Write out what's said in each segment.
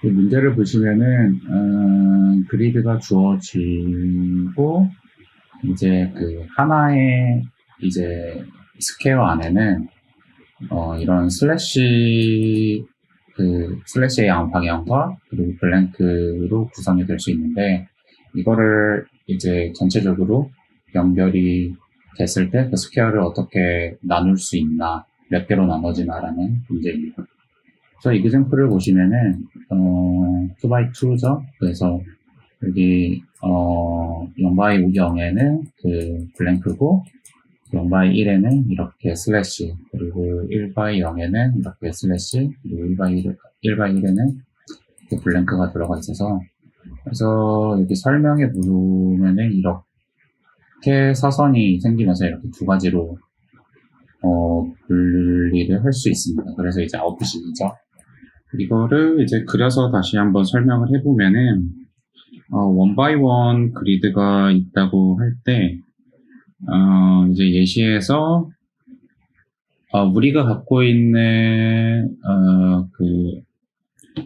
그 문제를 보시면은 음, 그리드가 주어지고 이제 그 하나의 이제 스퀘어 안에는 어, 이런 슬래시 그 슬래시의 양 방향과 그리고 블랭크로 구성이 될 수 있는데 이거를 이제 전체적으로 연결이 됐을 때 그 스퀘어를 어떻게 나눌 수 있나 몇 개로 나눠지나라는 문제입니다. 그래서 이그젠플을 보시면은 어, 2x2죠. 그래서 여기 어, 0x 0에는 그 블랭크고 0x 1에는 이렇게 슬래시 그리고 1x 0에는 이렇게 슬래시 그리고 1x 1, 1x 1에는 이렇게 블랭크가 들어가 있어서 그래서 여기 설명에 보면은 이렇게 사선이 생기면서 이렇게 두 가지로 어, 분리를 할 수 있습니다. 그래서 이제 아웃풋이죠. 이거를 이제 그려서 다시 한번 설명을 해보면은, 어, 원바이원 그리드가 있다고 할 때, 어, 이제 예시에서, 어, 우리가 갖고 있는, 어, 그,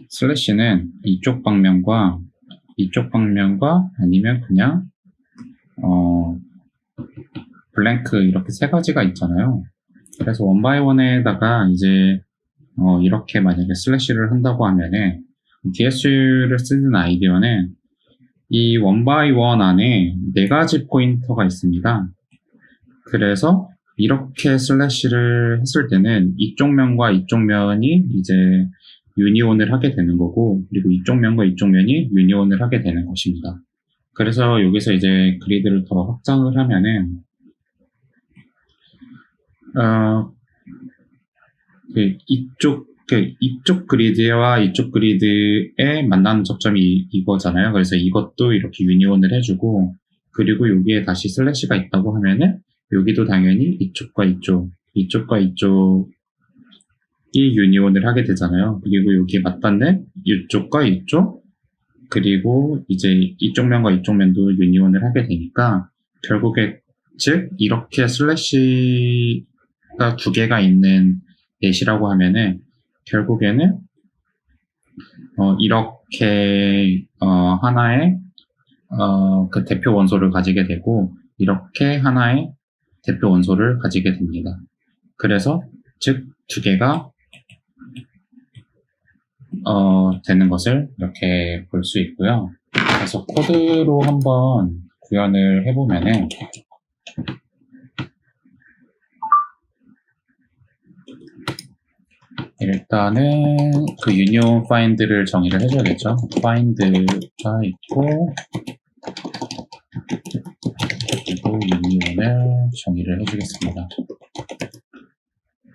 슬래시는 이쪽 방면과 이쪽 방면과 아니면 그냥, 어, 블랭크 이렇게 세 가지가 있잖아요. 그래서 원바이원에다가 이제 어, 이렇게 만약에 슬래시를 한다고 하면은 DSU를 쓰는 아이디어는 이 원바이원 안에 네 가지 포인터가 있습니다. 그래서 이렇게 슬래시를 했을 때는 이쪽 면과 이쪽 면이 이제 유니온을 하게 되는 거고 그리고 이쪽 면과 이쪽 면이 유니온을 하게 되는 것입니다. 그래서 여기서 이제 그리드를 더 확장을 하면은 어, 그 이쪽 그 이쪽 그리드와 이쪽 그리드에 만나는 접점이 이- 이거잖아요. 그래서 이것도 이렇게 유니온을 해주고 그리고 여기에 다시 슬래시가 있다고 하면은 여기도 당연히 이쪽과 이쪽, 이쪽과 이쪽이 유니온을 하게 되잖아요. 그리고 여기에 맞닿는 이쪽과 이쪽 그리고 이제 이쪽 면과 이쪽 면도 유니온을 하게 되니까 결국에 즉 이렇게 슬래시가 두 개가 있는 넷이라고 하면은 결국에는 어, 이렇게 어, 하나의 어, 그 대표 원소를 가지게 되고 이렇게 하나의 대표 원소를 가지게 됩니다. 그래서 즉 두 개가 어, 되는 것을 이렇게 볼 수 있고요. 그래서 코드로 한번 구현을 해보면은 일단은 그 유니온 파인드를 정의를 해줘야겠죠. 파인드가 있고 그리고 유니온을 정의를 해주겠습니다.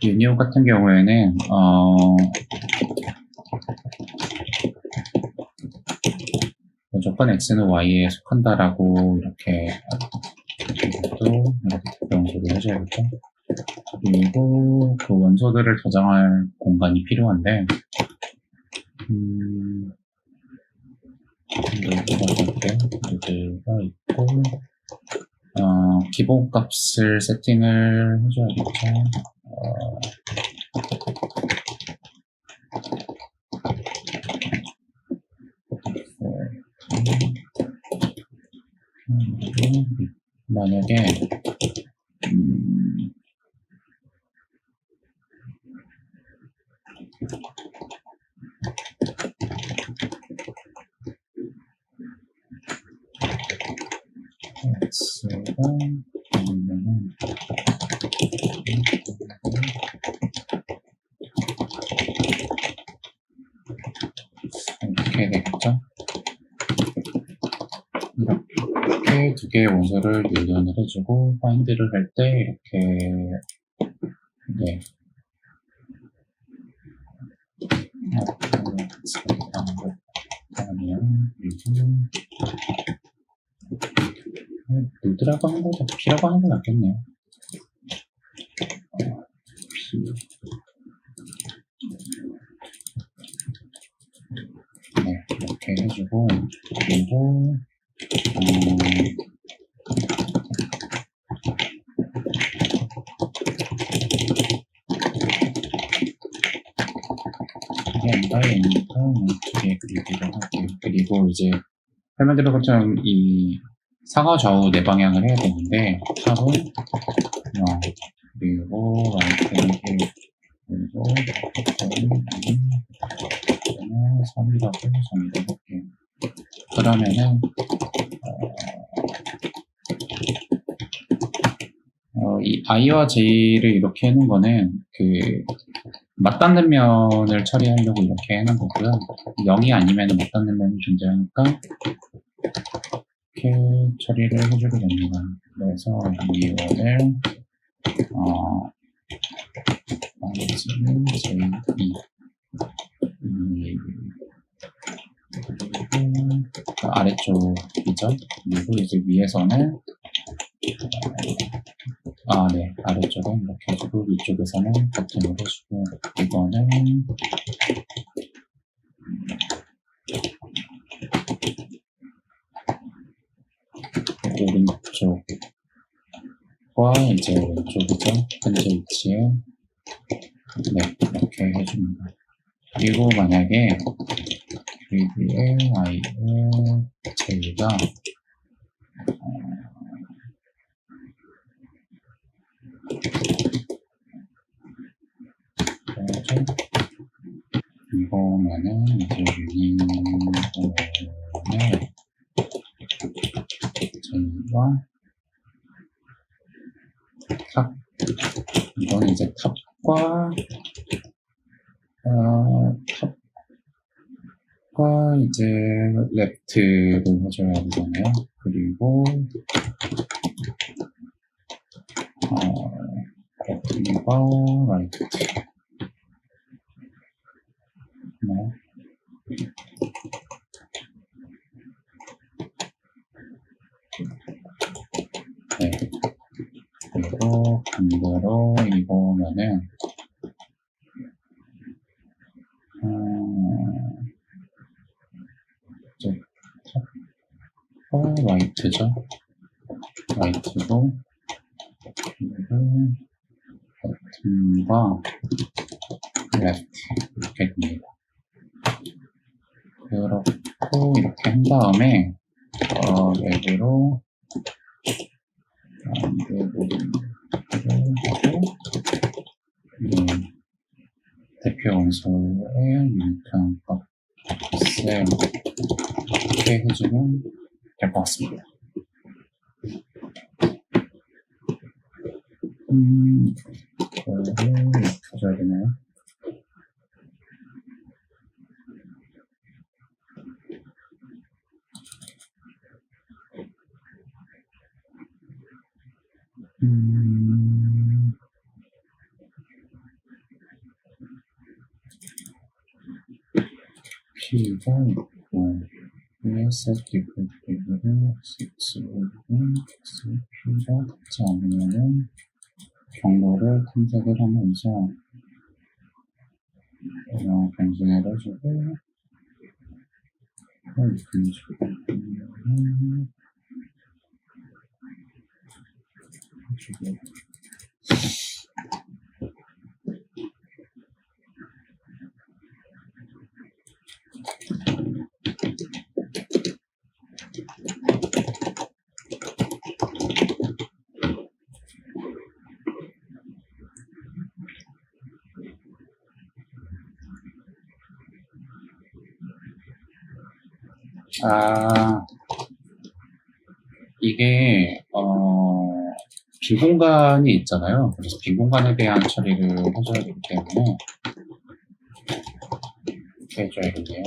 유니온 같은 경우에는 어, 무조건 x는 y에 속한다라고 이렇게 이것도 이렇게 대표원소를 해줘야겠죠. 그리고 그 원소들을 저장할 공간이 필요한데, 음, 여기가 있고, 어, 기본 값을 세팅을 해줘야겠죠. 어, 음, 음, 만약에 x가 아니면은 이렇게 되겠죠? 이렇게 두 개의 원소를 유연을 해주고 파인드를 할 때 이렇게 네. 아니면 요즘 노드라고 하는 거보다 P라고 하는 게 낫겠네요. 네, 이렇게 해주고, 그리고, 음, 있니까 이쪽에 그리기를 할게요. 그리고 이제 설명드린 것처럼 이 상하 좌우 네 방향을 해야 되는데 탑은 0 그리고 라이트는 1 그리고 는 3이라고 3이라고 할게요. 그러면은 어, 이 i와 j를 이렇게 해놓은 거는 그 맞닿는 면을 처리하려고 이렇게 해놓은 거고요. 0이 아니면 맞닿는 면이 존재하니까 이렇게 처리를 해주게 됩니다. 그래서 이 원을 어, 마이너스 j2 이 그리고 그 아래쪽이죠. 그리고 이제 위에서는 아, 네. 아래쪽은 이렇게 해주고, 위쪽에서는 버튼을 해주고, 이거는, 오른쪽과 이제 왼쪽이죠. 현재 위치에, 네. 이렇게 해줍니다. 그리고 만약에, 그리드의 y의 j가, 그래서 이거면은 이제 유니온 의 저희가 탑 이거는 이제 탑과 어, 탑과 이제 랩트를 해줘야 되잖아요. 그리고 어, 랩트와 라이트 네. 네. 그리고 반대로 이거면은 음, 라이트죠. 라이트고 그리고 버튼과 레프트 이렇게 됩니다. 그렇고 이렇게 한 다음에 어, 웹으로 안드로이드를 하고 음, 대표 원소의 유니크한 값을 이렇게 해주면 될 것 같습니다. 음, 이거를 이렇게 해줘야 되나요? 음, P가 있고, ES 디폴트를 X는 P가 같지 않으면은 경로를 탐색을 하면서 이런 변신을 해주고, 헐, 변신을 해주고, 아, 이게, 어, 빈 공간이 있잖아요. 그래서 빈 공간에 대한 처리를 해줘야 되기 때문에, 이렇게 해줘야겠네요.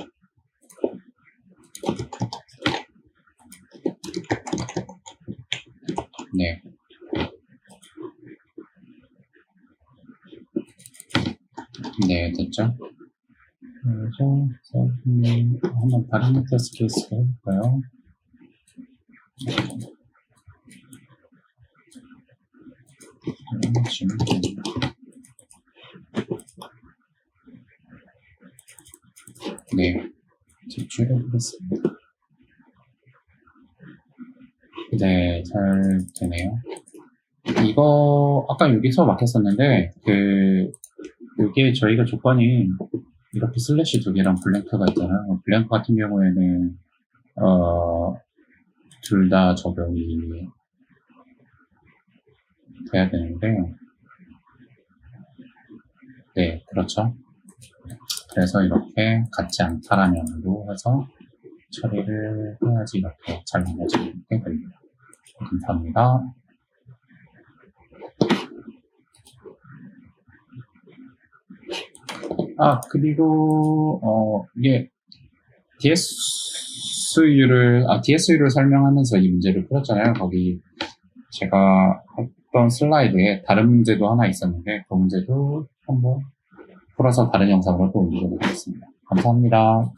네. 네, 됐죠? 그래서, 음, 한번 다른 테스트 케이스 해볼까요? 음, 네, 제출해 보겠습니다. 네, 잘 되네요. 이거, 아까 여기서 막혔었는데, 그, 여기에 저희가 조건이 이렇게 슬래시 두 개랑 블랭크가 있잖아요. 블랭크 같은 경우에는 어, 둘 다 적용이 돼야 되는데 네, 그렇죠. 그래서 이렇게 같지 않다라면으로 해서 처리를 해야지 이렇게 잘 넘어지게 됩니다. 감사합니다. 아, 그리고, 어, 이게, DSU를, 아, DSU를 설명하면서 이 문제를 풀었잖아요. 거기, 제가 했던 슬라이드에 다른 문제도 하나 있었는데, 그 문제도 한번 풀어서 다른 영상으로 또 올리도록 하겠습니다. 감사합니다.